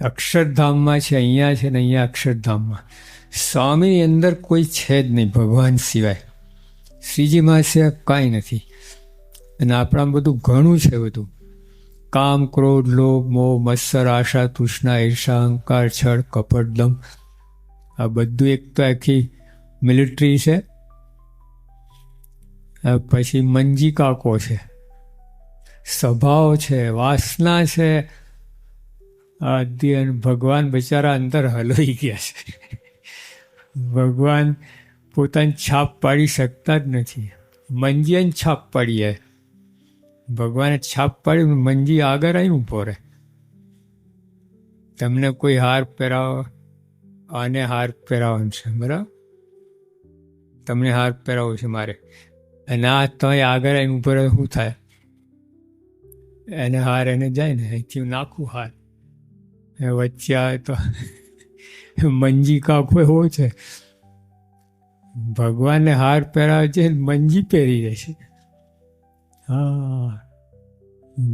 અક્ષરધામમાં છે, અહીંયા છે ને અહીંયા અક્ષરધામમાં. સ્વામીની અંદર કોઈ છે જ નહીં, ભગવાન સિવાય. શ્રીજીમાં સિવાય કાંઈ નથી. અને આપણામાં બધું ઘણું છે બધું. કામ, ક્રોધ, લોભ, મોહ, મત્સર, આશા, તૃષ્ણા, ઈર્ષા, અહંકાર, છળ, કપટ, દમ. આ બધું એક તો આખી મિલિટરી છે. પછી મંજી કાકો છે. સ્વભાવ છે, વાસના છે ભગવાન બિચારા અંદર હલોઈ ગયા છે. ભગવાન પોતાની છાપ પાડી શકતા જ નથી. મંજીને છાપ પાડીએ ભગવાને છાપ પાડી મંજી આગળ આવ્યું ઊભો રહે તમને કોઈ હાર પહેરાવો? આને હાર પહેરાવવાનો છે, બરાબર? તમને હાર પહેરાવવું છે મારે. અને આ તો આગળ આવીને ઊભો રહે શું થાય? એને હાર એને જાય ને, અહીંથી નાખું હાર. વચ્ચે તો મંજી કાકો એવો છે. ભગવાનને હાર પહેરાવે છે મંજી પહેરી છે. હા.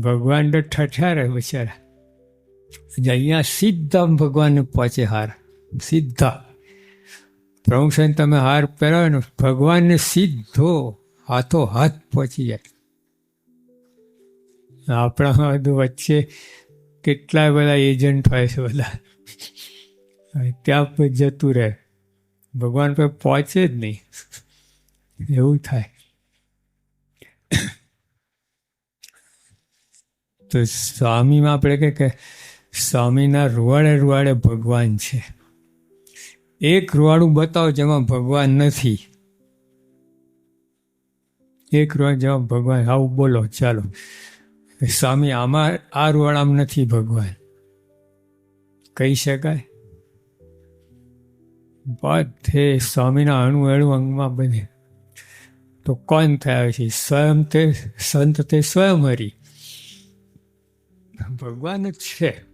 ભગવાન તો ઠઠારે બિચારા. જે અહીંયા સીધા ભગવાનને પહોંચે હાર. સીધા. પ્રમુખ તમે હાર પહેરાવો ને ભગવાનને સીધો હાથો હાથ પહોંચી જાય. આપણા વચ્ચે કેટલા બધા એજન્ટ હોય છે બધા. ત્યાં પણ જતું રહે. ભગવાન પર પહોંચે જ નહીં. એવું થાય. તો સ્વામીમાં આપણે કહે કે સ્વામીના રૂવાડે રૂવાડે ભગવાન છે. એક રૂવાડું બતાવો જેમાં ભગવાન નથી. એક રૂવાડ જેમાં ભગવાન આવું બોલો, ચાલો. સ્વામી, આમાં આ રૂવાડામાં નથી ભગવાન. કહી શકાય? બધે સ્વામીના અણુ અણુ અંગમાં બને. તો કોણ થયા છે? સ્વયં તે, સંત તે સ્વયં હરી. ભગવાન જ છે.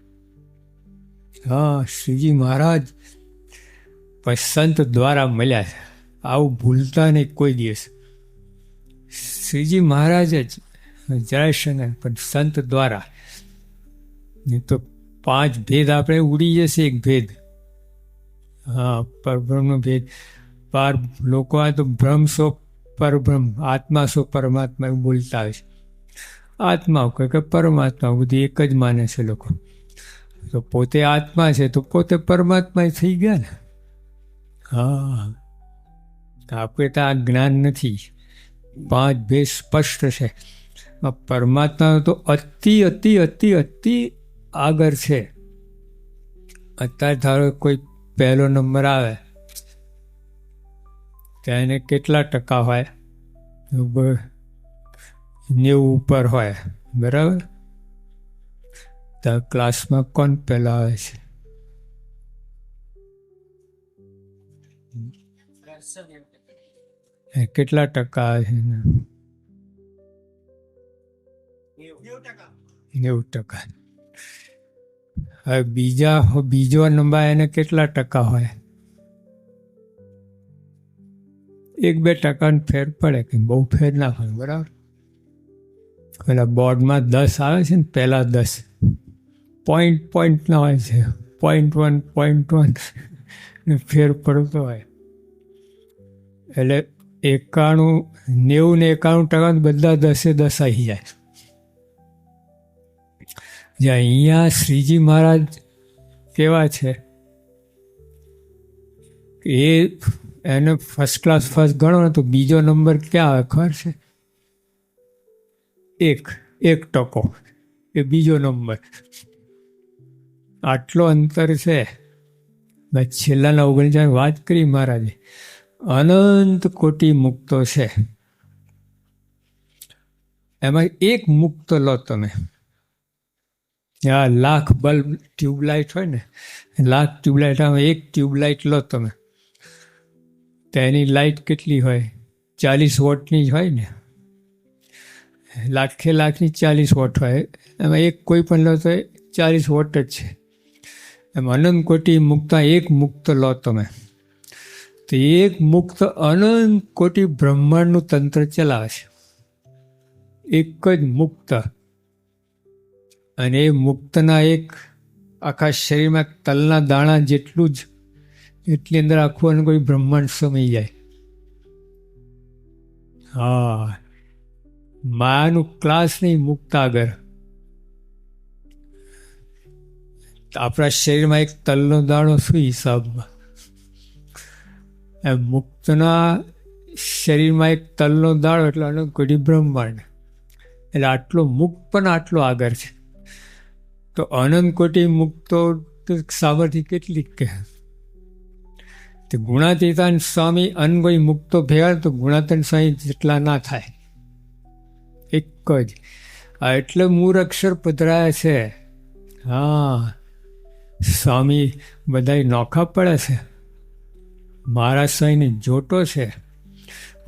હા, શ્રીજી મહારાજ. સંત દ્વારા મળ્યા આવું ભૂલતા નહીં કોઈ દિવસ. શ્રીજી મહારાજ જ જય ને પણ સંત દ્વારા. તો પાંચ ભેદ આપણે ઉડી જશે, એક ભેદ. હા પરબ્રહ્મનો ભેદ. પાર લોકો આ તો ભ્રમ સો પરબ્રહ્મ આત્મા સો પરમાત્મા એવું બોલતા આવે છે. આત્મા કે પરમાત્મા બધી એક જ માને છે લોકો. તો પોતે આત્મા છે, તો પોતે પરમાત્મા થઈ ગયા ને. હા. આપણે તો આ જ્ઞાન નથી. પાંચ ભેદ સ્પષ્ટ છે. પરમાત્મા તો અતિ અતિ અતિ અતિ આગળ છે. અત્યારે ધારો કોઈ પહેલો નંબર આવે ત્યાં એને કેટલા ટકા હોય? નેવું ઉપર હોય બરાબર? તો ક્લાસમાં કોણ પહેલા આવે છે? એ કેટલા ટકા આવે છે? નેવું ટકા. હવે બીજા, બીજો નંબર એને કેટલા ટકા હોય? એક, બે ટકાનો ફેર પડે કે બહુ ફેર ના પડે બરાબર? પેલા બોર્ડમાં દસ આવે છે ને પહેલાં દસ. પોઈન્ટ પોઈન્ટ ના હોય છે. Point one point one. ને ફેર પડતો હોય. એટલે એકાણું, નેવું ને એકાણું ટકા બધા દસે દસ આવી જાય. જે અહીંયા શ્રીજી મહારાજ કેવા છે? એ એને ફર્સ્ટ ક્લાસ ફર્સ્ટ ગણો ને તો બીજો નંબર ક્યાં આવે ખબર છે? એક એક ટકો. એ બીજો નંબર આટલો અંતર છે. મેં છેલ્લાના ઓગણીસ વાત કરી મહારાજે. અનંત કોટી મુક્તો છે. એમાં એક મુક્ત લો તમે. આ લાખ બલ્બ ટ્યુબલાઇટ હોય ને, લાખ ટ્યુબલાઇટ આમાં એક ટ્યુબલાઇટ લો તમે. તો એની લાઇટ કેટલી હોય? ચાલીસ વોટની જ હોય ને. લાખે લાખની ચાલીસ વોટ હોય. એમાં એક કોઈ પણ લો તો ચાલીસ વોટ જ છે. એમ અનંત કોટી મુક્તા એક મુક્ત લો તમે. તો એક મુક્ત અનંત કોટી બ્રહ્માંડનું તંત્ર ચલાવે છે. એક જ મુક્ત અને એ મુક્તના એક આખા શરીરમાં તલના દાણા જેટલું જ, એટલી અંદર આખું અને કોઈ બ્રહ્માંડ સમી જાય. હા. માયાનું ક્લાસ નહીં મુક્ત આગળ આપણા શરીરમાં એક તલનો દાણો શું હિસાબમાં? એમ મુક્તના શરીરમાં એક તલનો દાણો, એટલે આનો કોટી બ્રહ્માંડ. એટલે આટલો મુક્ત પણ આટલો આગળ છે. તો અનંત કોટી મુક્તો સામર્થ્ય કેટલીક કહેવાય તે ગુણાતીતાન સ્વામી અન્વય મુક્તો ભેગા તો ગુણાતન સ્વામી જેટલા ના થાય. એક જ. આ એટલે મૂળ અક્ષર પધરાયા છે. હા. સ્વામી બધાય નોખા પડે છે. મહારાજ સ્વામીને જોટો છે.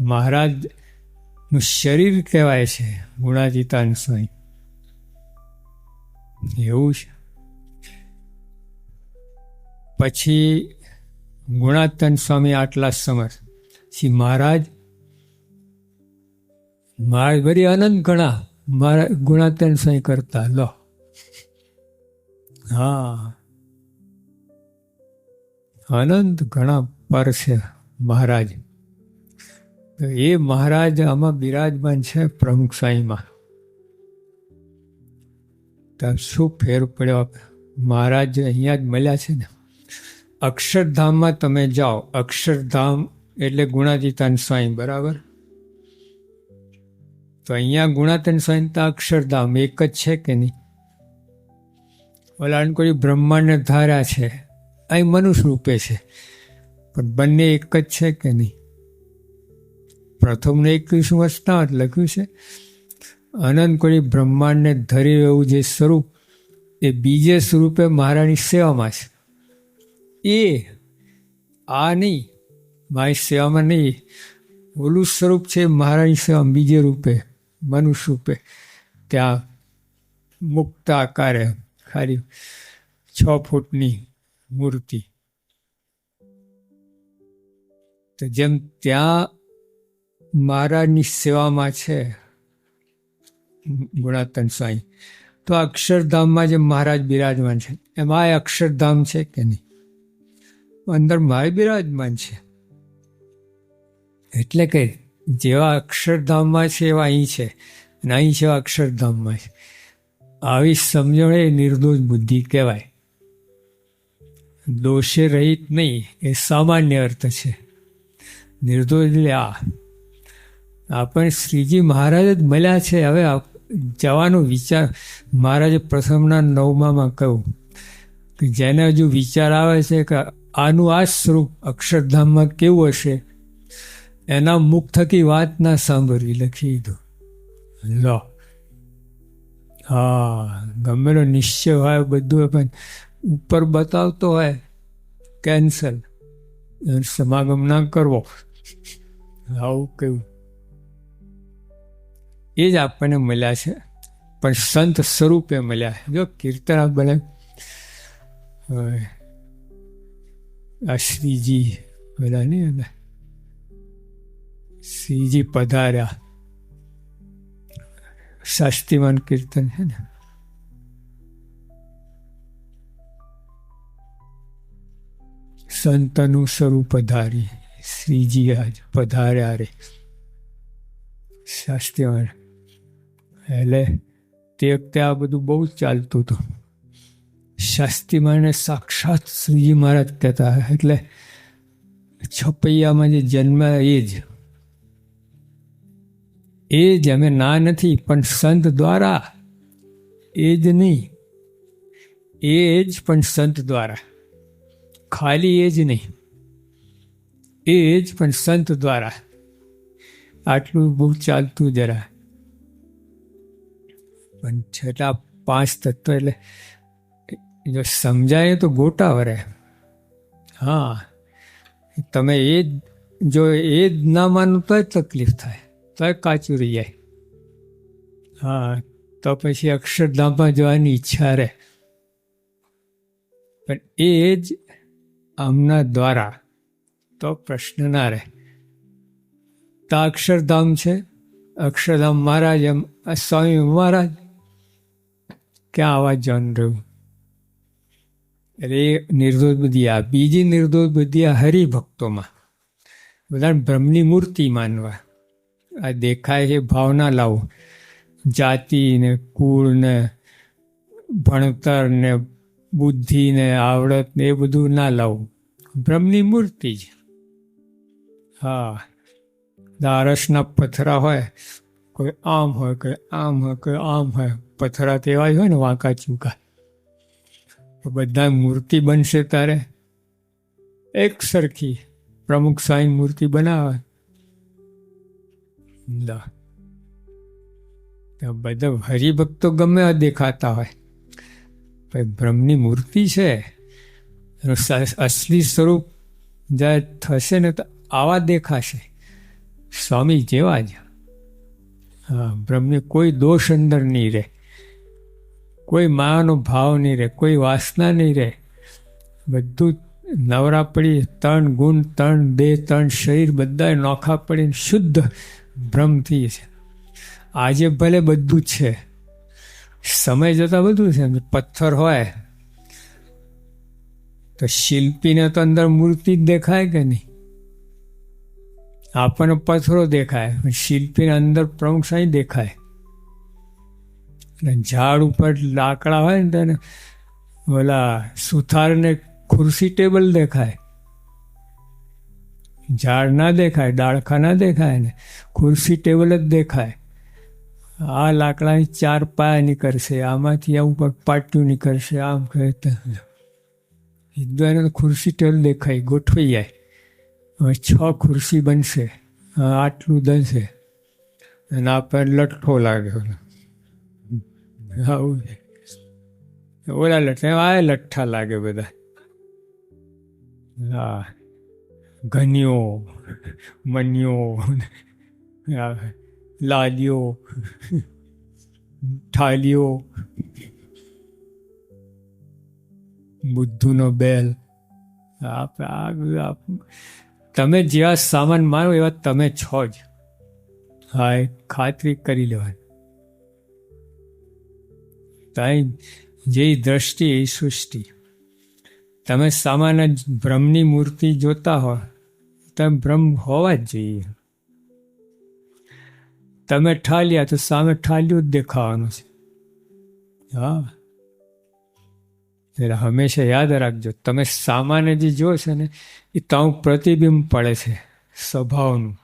મહારાજનું શરીર કહેવાય છે ગુણાતીતાન સ્વામી. એવું છે. પછી ગુણાતન સ્વામી આટલા સમર્થ શ્રી મહારાજ મહારાજ ભરી અનંત ગણા મારા ગુણાતન સ્વામી કરતા, લો. હા. અનંત ઘણા પર છે મહારાજ. તો એ મહારાજ આમાં બિરાજમાન છે પ્રમુખ સ્વામીમાં. તો શું ફેર પડ્યો? મહારાજ અહીંયા જ મળ્યા છે ને? અક્ષરધામમાં તમે જાઓ. અક્ષરધામ એટલે ગુણાતીતાન સ્વાઈ, બરાબર? તો અહીંયા ગુણાતન સ્વામી તો અક્ષરધામ એક જ છે કે નહીં? ઓલા કોઈ બ્રહ્માંડ ધારા છે. અહીં મનુષ્ય રૂપે છે. પણ બંને એક જ છે કે નહીં? પ્રથમને એકવીસમું વચનાવત લખ્યું છે. અનંત કોઈ બ્રહ્માંડને ધરી રહેવું જે સ્વરૂપ એ બીજે સ્વરૂપે મહારાણી સેવામાં છે. એ આ નહીં, મારી સેવામાં નહીં, ઓલું સ્વરૂપ છે મહારાણી સેવા બીજે રૂપે, મનુષ્ય રૂપે. ત્યાં મુક્ત આકારે ખાલી છ ફૂટની મૂર્તિ. તો જેમ ત્યાં મહારાજની સેવામાં છે ગુણાતન સ્વાઈ. તો અક્ષરધામમાં જે મહારાજ બિરાજમાન છે, એમાં એ અક્ષરધામ છે કે નહીં? અંદર માય બિરાજમાન છે. એટલે કે જેવા અક્ષરધામમાં છે એવા અહીં છે, અને અહીં છે અક્ષરધામમાં છે. આવી સમજણ એ નિર્દોષ બુદ્ધિ કહેવાય. દોષે રહિત નહીં, એ સામાન્ય અર્થ છે. નિર્દોષ એટલે આ. આપણને શ્રીજી મહારાજ જ મળ્યા છે, હવે જવાનો વિચાર, મહારાજે પ્રથમના નવમામાં કહ્યું કે જેને હજુ વિચાર આવે છે કે આનું આ સ્વરૂપ અક્ષરધામમાં કેવું હશે, એના મુખ થકી વાત ના સાંભળવી લખી દીધું. લો. હા ગમેલો નિશ્ચય હોય બધું પણ ઉપર બતાવતો હોય કેન્સલ સમાગમ ના કરવો. આવું કેવું એ જ આપણને મળ્યા છે. પણ સંત સ્વરૂપે મળ્યા જો કીર્તન બને આ શ્રીજી બધા નહીં હતા શ્રીજી પધાર્યા. શાસ્ત્રીમાન કીર્તન છે ને. સંતનું સ્વરૂપ પધારી. શ્રીજી આજ પધાર્યા રે. શાસ્ત્રીમાન એટલે તે વખતે આ બધું બહુ જ ચાલતું હતું. શાસ્ત્રીમાને સાક્ષાત શ્રીજી મહારાજ કહેતા એટલે છપૈયામાં જે જન્મ એ જ. એ જ અમે ના નથી, પણ સંત દ્વારા એ જ નહીં. એ જ, પણ સંત દ્વારા. ખાલી એ જ નહીં. એ જ, પણ સંત દ્વારા. આટલું બહુ ચાલતું જરા. પણ છતાં પાંચ તત્વ એટલે જો સમજાય તો ગોટા વરે. હા, તમે એ જ, જો એ જ ના માનો તો તકલીફ થાય તો કાચું રહી જાય. હા, તો પછી અક્ષરધામમાં જવાની ઈચ્છા રહે. પણ એ જ આમના દ્વારા તો પ્રશ્ન ના રહે. તો અક્ષરધામ છે, અક્ષરધામ મહારાજ એમ સ્વામી મહારાજ ક્યાં આવા જન રહ્યું? એટલે એ નિર્દોષ બુદ્ધિ આ બીજી નિર્દોષ બુદ્ધિ આ હરિભક્તોમાં. બધાને બ્રહ્મની મૂર્તિ માનવા. આ દેખાય છે ભાવના લાવું. જાતિ ને કુળ ને ભણતર ને બુદ્ધિ ને આવડત ને એ બધું ના લાવવું બ્રહ્મની મૂર્તિ જ. હા. દારસના પથરા હોય, કોઈ આમ હોય, કોઈ આમ હોય, કોઈ આમ હોય. પથરા તેવા હોય ને વાંકા ચૂકા. બધા મૂર્તિ બનશે તારે. એક સરખી પ્રમુખ સાંઈ મૂર્તિ બનાવે. બધા હરિભક્તો ગમે આ દેખાતા હોય. પણ બ્રહ્મની મૂર્તિ છે. એનું અસલી સ્વરૂપ જ્યારે થશે ને તો આવા દેખાશે. સ્વામી જેવા જ. હા, બ્રહ્મને કોઈ દોષ અંદર નહીં રહે. કોઈ માનો ભાવ નહીં રહે, કોઈ વાસના નહીં રહે. બધું નવરા પડી ત્રણ ગુણ ત્રણ દેહ ત્રણ શરીર બધા નોખા પડીને શુદ્ધ ભ્રમથી છે આજે ભલે બધું જ છે, સમય જતાં બધું છે પથ્થર હોય, તો શિલ્પીને તો અંદર મૂર્તિ જ દેખાય કે નહીં? આપણને પથ્થરો દેખાય શિલ્પીને અંદર પ્રમુખ સાંઈ દેખાય. અને ઝાડ ઉપર લાકડા હોય ને તેને ઓલા સુથારને ખુરશી ટેબલ દેખાય ઝાડ ના દેખાય, ડાળખા ના દેખાય ને ખુરશી ટેબલ જ દેખાય આ લાકડાની ચાર પાયા નીકળશે, આમાંથી આવું પગપાટ્યું નીકળશે, આમ કહે. તો ખુરશી ટેબલ દેખાય ગોઠવી જાય હવે છ ખુરશી બનશે, આટલું દશે અને આ પર લઠ્ઠો લાગે ઓલો. આવું છે. ઓલા લઠ્ઠા, આ લઠ્ઠા લાગે બધા. હા, ઘન્યો, મન્યો, આ લાલીઓ ઠાલીઓ બુદ્ધુનો બેલ. તમે જેવા સામાન માનો એવા તમે છો જ. હા ખાતરી કરી લેવાની. તાઈ જે દ્રષ્ટિ એ સૃષ્ટિ. તમે સામાન્ય બ્રહ્મની મૂર્તિ જોતા હો તમે બ્રહ્મ હોવા જ જોઈએ. તમે ઠાલ્યા તો સામે ઠાલ્યું જ દેખાવાનું છે. હા. એટલે હંમેશા યાદ રાખજો, તમે સામાન્ય જે જો છે ને, એ તાવ પ્રતિબિંબ પડે છે, સ્વભાવનું.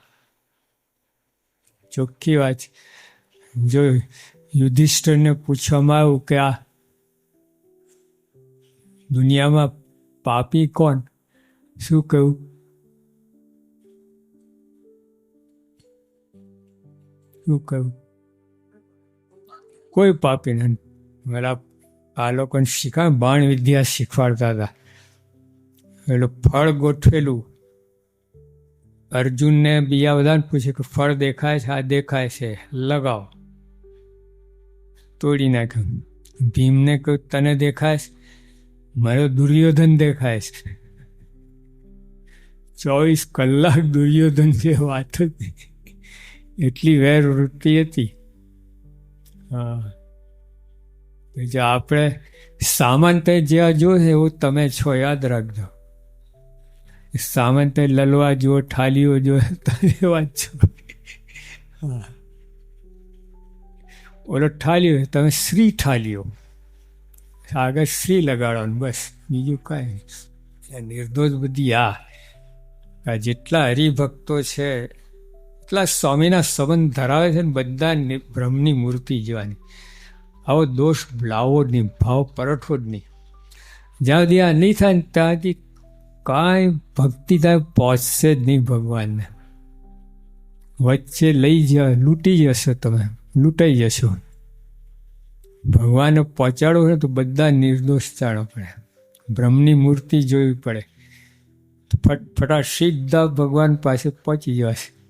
ચોખ્ખી વાત. જો યુધિષ્ઠિરને પૂછવામાં આવ્યું કે આ દુનિયામાં પાપી કોણ? શું કહ્યું? શું કહ્યું? કોઈ પાપી નહીં. મારા આ લોકોને શીખવા બાણ વિદ્યા શીખવાડતા હતા. એટલે ફળ ગોઠવેલું. અર્જુનને બીજા બધાને પૂછે કે ફળ દેખાય છે? આ દેખાય છે. લગાવો. તોડી નાખ્યો ભીમને કહ્યું તને દેખાશ? મારો દુર્યોધન દેખાશ. ચોવીસ કલાક દુર્યોધન જે વાત હતી. એટલી વેર વૃત્તિ હતી. હા. જે આપણે સામંતે જેવા જોશે એવું તમે છો, યાદ રાખજો. સામંતે લલવા જો, ઠાલીઓ જો, તમે વાત છો. હા. ઓલો ઠાલ્યો તમે શ્રી ઠાલ્યો. આગળ શ્રી લગાડવાનું, બસ. બીજું કાંઈ. નિર્દોષ બધી આ. જેટલા હરિભક્તો છે, એટલા સ્વામીના સંબંધ ધરાવે છે ને બધા બ્રહ્મની મૂર્તિ જેવાની. આવો દોષ લાવો જ નહીં, ભાવ પરઠવો જ નહીં. જ્યાં સુધી આ નહીં થાય ને ત્યાં સુધી કાંઈ ભક્તિ ત્યાં પહોંચશે જ નહીં ભગવાનને. વચ્ચે લઈ જ લૂંટી જશો તમે. લૂંટાઈ જશો. ભગવાનને પહોંચાડવું હોય તો બધા નિર્દોષ ચાળો પડે. બ્રહ્મની મૂર્તિ જોવી પડે. તો ફટ ફટાટ સીધા ભગવાન પાસે પહોંચી જવાશે.